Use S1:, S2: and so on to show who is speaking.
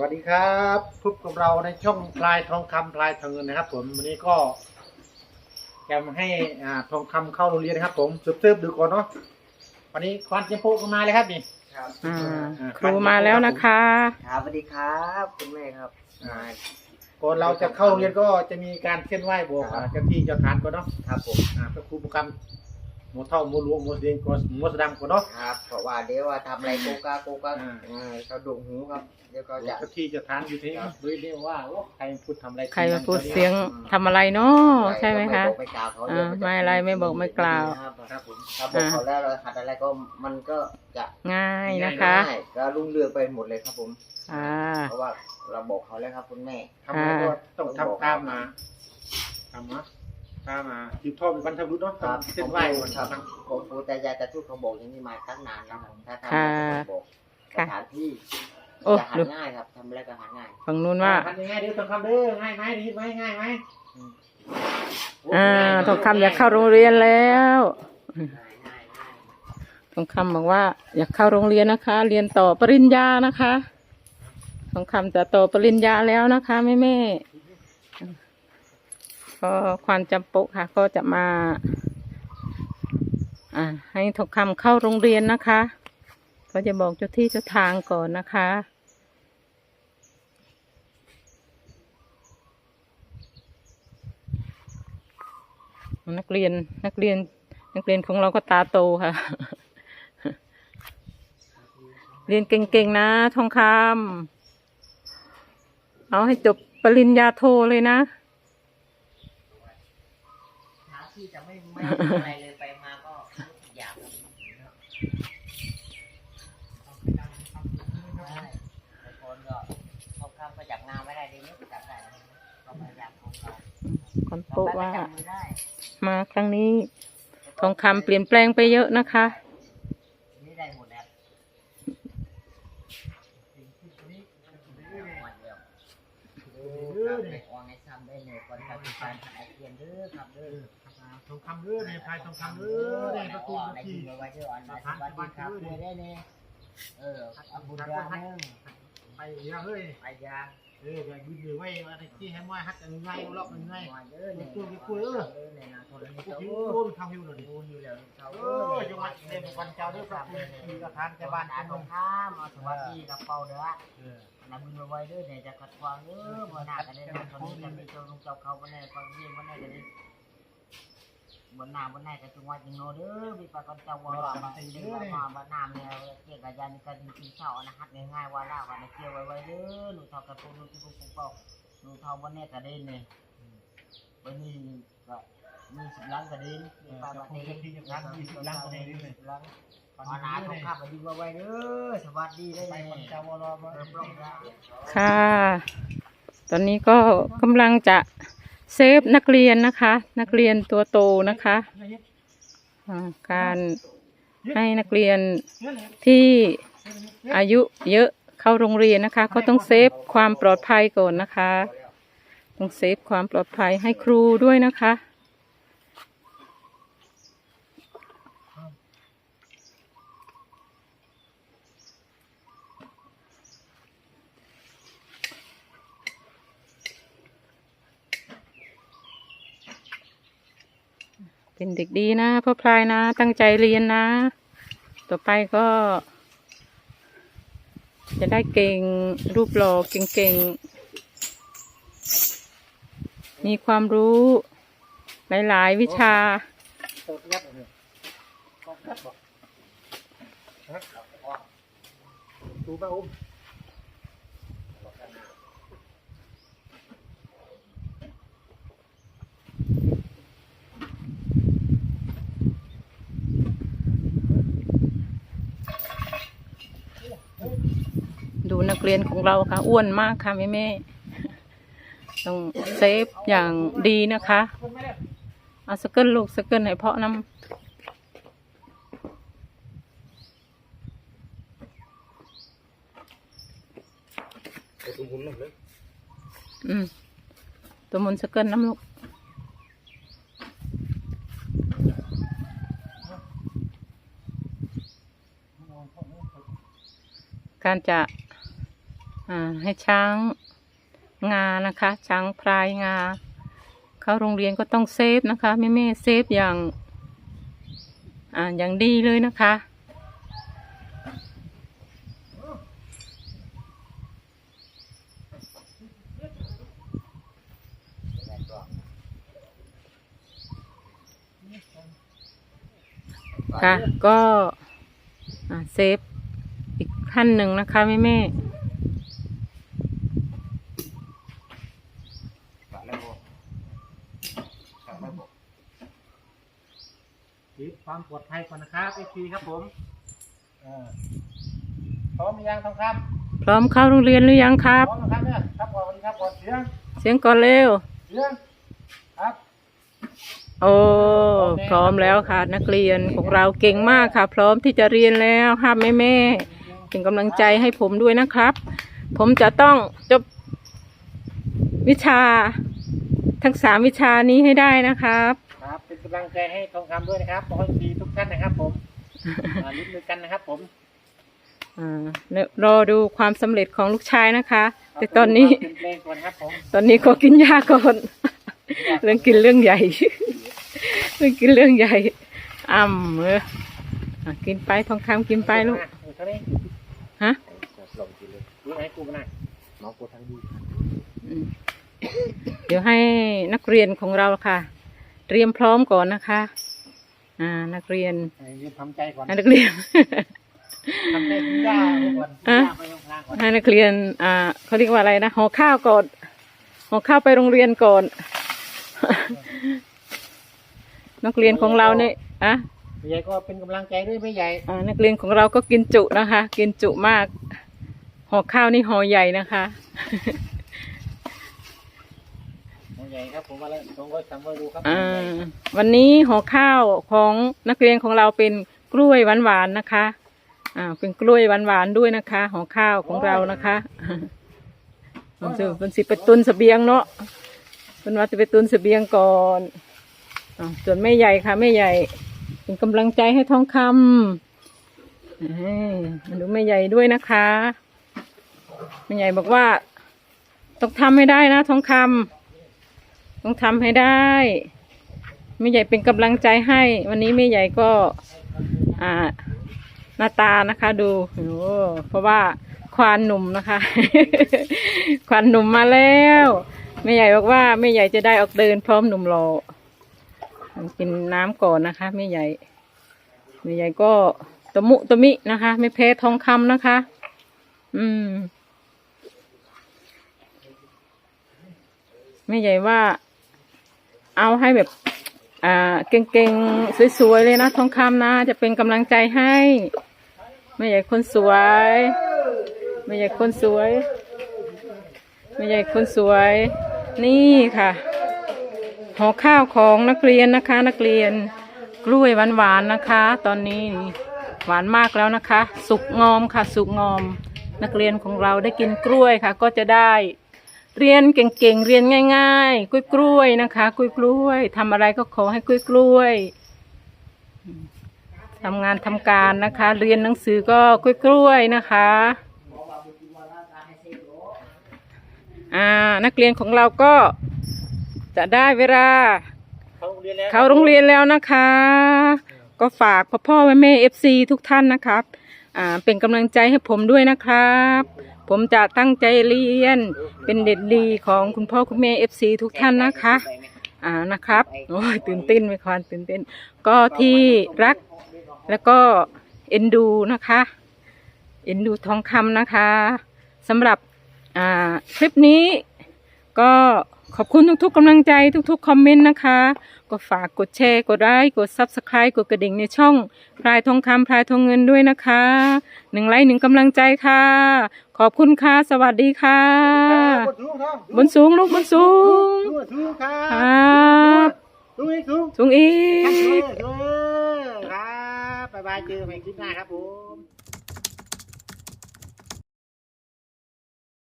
S1: วัสดีครับพบกับเราในช่องพลายทองคำพลายทองเงินนะครับ ผมวันนี้ก็จะมาให้อ่าทองคำเข้าโรงเรียนนะครับ ผมสืบเติบดูก่อนเนาะวันนี้ควันเจมโปก็มาเลยครับนี่
S2: ครับ
S3: อ่า
S1: อ่า
S3: ครูมาแล้วนะคะ
S2: ครับสวัสดีครับคุณแม่ครับ
S1: อ่าก่อนเราจะเข้าโรงเรียนก็จะมีการเส้นไหว้บอก
S2: ครับ
S1: อ่าเจ้าที่เจ้าทานก่อนเนาะ
S2: ครับผม
S1: อ่าพระครูประกรรม หมูเท่าหมูหลวงหมูเสียงก่อนหมูสะดำก่อนเนาะ
S2: ครับ เพราะว่าเดี๋ยวว่าทำอะไรโกกาโกกา
S1: อ่า
S2: อ่าเขาดุหูครับ เดี๋ยวก็จะ
S1: เจ้าที่เจ้าทานอยู่ที่
S2: ครับ
S1: ด้วยเรียกว่าโอ้ใครพูดทำอะไร
S3: ใครมาพูดเสียงทำอะไรเนาะใช่ไหมคะ
S2: บอกไม่กล่าวเขา
S3: อ่าไม่อะไรไม่บอกไม่กล่าว
S2: ครับ
S1: ครับผม
S2: ถ้าบอกเขาแล้วเราหัดอะไรก็มันก็จะ
S3: ง่ายนะคะ
S2: ง่ายก็รุ่งเรืองไปหมดเลยครับผม
S3: อ่า
S2: เพราะว่าเราบอกเขาแล้วครับคุณแม่
S1: ทำอะไรก็ต้องทำตามมาทำนะ ตามมาจีบทอดเป็นบรรพบุรุษเนาะ
S2: ครับ
S1: เส้นไหว้ก่อน
S2: ครับ
S1: ทำ
S2: ของครูแต่ยายแต่ทูตเขาบอกอย่างนี้มาตั้งนานแล้วครับถ้าทำ
S3: ค่ะ
S2: บอกส
S3: ค่ะ
S2: ถานที่
S3: โอ้
S2: จะหา
S3: ดู
S2: ง่ายครับทำอะไรก็หาง่าย
S3: ฝั่งนู้นว่า
S1: ทำยังไงเดี๋ยวต้องทำเด้อง่ายไหมดีไหมง่ายไหม
S3: อ่าทองคำอยากเข้าโรงเรียนแล้ว
S2: ง่ายง่ายง่าย
S3: ทองคำบอกว่า อยากเข้าโรงเรียนนะคะ เรียนต่อปริญญานะคะทองคำจะต่อปริญญาแล้วนะคะแม่แม่ๆ ก็ความจำปกค่ะ ก็จะมาอ่าให้ทองคำเข้าโรงเรียนนะคะ ก็จะบอกเจ้าที่เจ้าทางก่อนนะคะ นักเรียนนักเรียนนักเรียนของเราก็ตาโตค่ะ เรียนเก่งๆนะ ทองคำเอาให้จบปริญญาโทเลยนะ
S2: หา ที่จะไม่ไม่อะไรเลยไปมาก็อยากใช่แต่คนก็เขาข้ามไปจับงานไม่ได้ดีนี่จับได้ก็พยายามของเรา
S3: คน
S2: ต่อ
S3: โปะ
S2: ไปก็
S3: ว่า
S2: จับมือได้
S3: มาครั้งนี้ ทองคำเปลี่ยนแปลงไปเยอะนะคะ
S2: นี่ได้หมดแล้ววันเดียวครับในออนในซ้ำได้เลยคนทำการถ่ายเทียนเด้อครับเด้อ
S1: ทองคำเด้อในพายทองคำเด้อในประตู
S2: ใน
S1: ที่
S2: ที่ไว้เด้อออนไลน์สวัสดีครับคุยได้เนี่ยเอออาบุญยา
S1: ไปยาเฮ้ย
S2: ไปยา
S1: เอออย่ายืนอยู่ไว้อะไรที่ให้มาฮัดกันง่ายรอบมันง่าย
S2: มาเด้อเนี่ย
S1: คุยเออ
S2: เนี่ยนะคนนี้
S1: พวก
S2: เจ้า
S1: หิว
S2: เออ
S1: โอนทำหิวหน่อยดิ
S2: ดูอยู่แล้วเออ
S1: จังหวัดเด่นวันเจ้าด้วยครับมีกระทานแกบ้า
S2: นน
S1: กั
S2: อานตรงข้ามสวัสดีกับเป่าเด้อ
S1: เออ
S2: นำบุญไว้ด้อเนี่ยจะขัดขวางเด้อบ่หน้ากันได้นะคนนี้จะมีเจ้าลุงเจ้าเขาบ่แน่ฟังเรื่องบ่แน่กันได้ บนน้าบนไหนกันจังหวัดจังโนเด้อมีปากกันจ้าว่าว่ามาเด้อมาบนน้ำเนี่ยเกี่ยวกับยานี่กันกินข้านะฮัดง่ายๆว่าล่าว่าเกี่ยวไว้ไว้เด้อหนูเท่ากับพวกหนูที่พวกผมเป่าหนูเท่าบ่แน่กันได้เนี่ยวันนี้ก็มีสิบล้านกันได้มีปากกันได้สิบล้านอาณาทองคำดีไว้เด้อสวัสดีได้
S1: ไป
S2: เลย
S1: วันเจ้าวรอมา
S2: เริ่มร้องแล้ว
S3: ค่ะ ตอนนี้ก็กำลังจะ เซฟนักเรียนนะคะ นักเรียนตัวโตนะคะอ่าการให้นักเรียนที่อายุเยอะเข้าโรงเรียนนะคะ ก็ต้องเซฟความปลอดภัยก่อนนะคะ ต้องเซฟความปลอดภัยให้ครูด้วยนะคะ เป็นเด็กดีนะพ่อพลายนะ ตั้งใจเรียนนะ ต่อไปก็ จะได้เก่งรูปหล่อเก่งๆ มีความรู้ หลายๆ วิชา
S1: เปิดยัดเลยก็ยัดบอกดูป้าอุ้ม
S3: เรียนของเราค่ะอ้วนมากค่ะแม่แม่ๆต้องเซฟอย่างดีนะคะเอาสเกิลลูกสเกิลให้เพาะน้ำอืมตัวมุนสเกิลน้ำลูกการจะอ่า ให้ช้างงานะคะ ช้างพลายงา เข้าโรงเรียนก็ต้องเซฟนะคะแม่แม่เซฟอย่างอ่าอย่างดีเลยนะคะ ค่ะ ก็เซฟอีกขั้นหนึ่งนะคะแม่แม่
S1: คิดความปลอดภัยก่อนนะครับเอฟีครับผมอ่าพร้อมหรือยังทองคำ
S3: ๆพร้อมเข้าโรงเรียนหรือยังครับ
S1: พร้อมนะครับเนี่ยครับก่อนสวัสดีครับก่อนเสียง
S3: เสียงก่อนเร็ว
S1: เสียงครับ
S3: โอ้พร้อมแล้วค่ะ นักเรียนของเราเก่งมากค่ะ พร้อมที่จะเรียนแล้วค่ะแม่แม่ๆเป็นกำลังใจให้ผมด้วยนะครับ ผมจะต้องจบวิชาทั้งสามวิชานี้ให้ได้นะครับ
S1: ครับเป็นกำลังใจให้ทองคำด้วยนะครับขอให้ดีทุกท่านนะครับ ผมอ่าลุ้นมือกันนะครับ ผม
S3: อ่าแล้วรอดูความสำเร็จของลูกชายนะคะ แต่ตอนนี้
S1: เปลี่ยนเพลงก่อนครับผม
S3: ตอนนี้ขอกินยาก่อน เรื่องกินเรื่องใหญ่ เรื่องกินเรื่องใหญ่อ่ำเอออะกินไปทองคำกินไปลูก
S1: เออเท่านี้
S3: ฮะ
S1: ลองกินเลยรู้ไหมกูมาหน่อยน้องกูทางดี
S3: อืมเดี๋ยวให้นักเรียนของเราค่ะ เตรียมพร้อมก่อนนะคะ อ่า นักเรียน
S1: ให้ยืนทำใจก่อน
S3: ให้นักเรียน
S1: ทำใจกินหญ้าไปก่อนกิน
S3: ฮะ
S1: หญ้าไปข้างๆก่อน
S3: ให้นักเรียน อ่าเขาเรียกว่าอะไรนะห่อข้าวก่อนห่อข้าวไปโรงเรียนก่อน นักเรียนของเราเนี่ยอะ
S1: ใหญ่ก็เป็นกำลังใจด้วยไม่ใหญ่
S3: อ่านักเรียนของเราก็กินจุนะคะ กินจุมากห่อข้าวนี่ห่อใหญ่นะคะ
S1: ไม่ ใหญ่ครับผมว่าแล้วตรงก็ทำไว้ดูครับ
S3: อ่าวันนี้ห่อข้าวของนักเรียนของเราเป็นกล้วยหวานๆนะคะอ่าเป็นกล้วยหวานๆด้วยนะคะห่อข้าวของเรานะคะมันสิมันสิไปตุนเสบียงเนาะเป็นว่าจะไปตุนเสบียงก่อนอ่าส่วนแม่ใหญ่ค่ะแม่ใหญ่ เป็นกำลังใจให้ทองคำเอ้ยมาดูแม่ใหญ่ด้วยนะคะแม่ใหญ่บอกว่าต้องทำให้ได้นะทองคำ ต้องทำให้ได้แม่ใหญ่เป็นกำลังใจให้ วันนี้แม่ใหญ่ก็อ่าหน้าตานะคะดูโอ้เพราะว่าควานหนุ่มนะคะ ควานหนุ่มมาแล้วแม่ใหญ่บอกว่าแม่ใหญ่จะได้ออกเดินพร้อมหนุ่มรอกินน้ำก่อนนะคะแม่ใหญ่แม่ใหญ่ก็ตะมุตะมินะคะ ไม่แพ้ทองคำนะคะ อืมแม่ใหญ่ว่า เอาให้แบบ อ่า เก่งๆ สวยๆ เลยนะทองคำนะ จะเป็นกำลังใจให้แม่ใหญ่คนสวยแม่ใหญ่คนสวยแม่ใหญ่คนสวย นี่ค่ะห่อข้าวของนักเรียนนะคะ นักเรียนกล้วยหวานๆนะคะ ตอนนี้หวานมากแล้วนะคะ สุกงอมค่ะ สุกงอม นักเรียนของเราได้กินกล้วยค่ะ ก็จะได้ เรียนเก่งๆ เรียนง่าย ๆ กล้วยกล้วยๆนะคะ กล้วยกล้วยๆทำอะไรก็ขอให้กล้วยกล้วยๆทำงานทำการนะคะ เรียนหนังสือก็กล้วยกล้วยๆนะคะ อ่า นักเรียนของเราก็จะได้เวลา
S1: เข้าโรงเรียนแล้ว
S3: เข้าโรงเรียนแล้วนะคะ ก็ฝากพ่อพ่อแม่แม่เอฟซีทุกท่านนะครับ อ่า เป็นกำลังใจให้ผมด้วยนะครับ ผมจะตั้งใจเรียนเป็นเด็กดีของคุณพ่อคุณแม่เอฟซีทุกท่านนะคะอ่านะครับโอ้ยตื่นเต้นไปควันตื่นเต้น ก็ที่รักแล้วก็เอ็นดูนะคะ เอ็นดูทองคำนะคะสำหรับอ่าคลิปนี้ก็ ขอบคุณทุกๆกำลังใจทุกๆ คอมเมนต์นะคะ ก็ฝากกดแชร์กดไลค์กด Subscribe กดกระดิ่งในช่องพลายทองคำพลายทองเงินด้วยนะคะหนึ่งไลค์หนึ่งกำลังใจค่ะ ขอบคุณค่ะ สวัสดีค่ะ
S1: บนสูงครับ
S3: บนสูงลูกบนสูง
S1: สูงสูงครั
S3: ครับบ
S1: สูงอีกสูง
S3: สูงอี
S1: ครับสูง
S3: ก
S1: สูงครับบ๊ายบายเจอกันใหม่คลิปหน้าครับผม